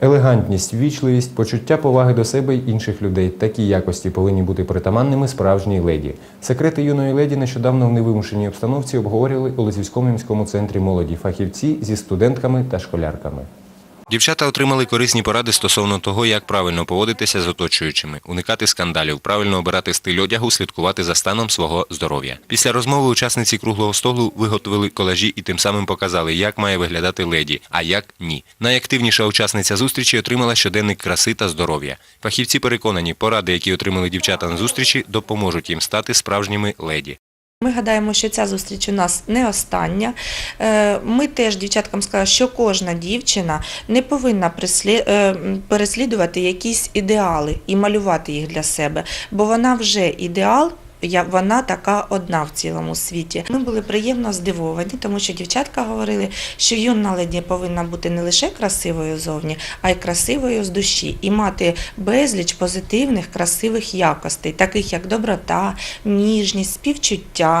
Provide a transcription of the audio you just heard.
Елегантність, ввічливість, почуття поваги до себе й інших людей такі якості повинні бути притаманними справжній леді. Секрети юної леді нещодавно в невимушеній обстановці обговорювали у Лисівському міському центрі молоді фахівці зі студентками та школярками. Дівчата отримали корисні поради стосовно того, як правильно поводитися з оточуючими, уникати скандалів, правильно обирати стиль одягу, слідкувати за станом свого здоров'я. Після розмови учасниці круглого столу виготовили колажі і тим самим показали, як має виглядати леді, а як ні. Найактивніша учасниця зустрічі отримала щоденник краси та здоров'я. Фахівці переконані, поради, які отримали дівчата на зустрічі, допоможуть їм стати справжніми леді. Ми гадаємо, що ця зустріч у нас не остання. Е, Ми теж дівчаткам сказали, що кожна дівчина не повинна е, переслідувати якісь ідеали і малювати їх для себе, бо вона вже ідеал. Я вона така одна в цілому світі. Ми були приємно здивовані, тому що дівчатка говорили, що юна леді повинна бути не лише красивою зовні, а й красивою з душі і мати безліч позитивних красивих якостей, таких як доброта, ніжність, співчуття.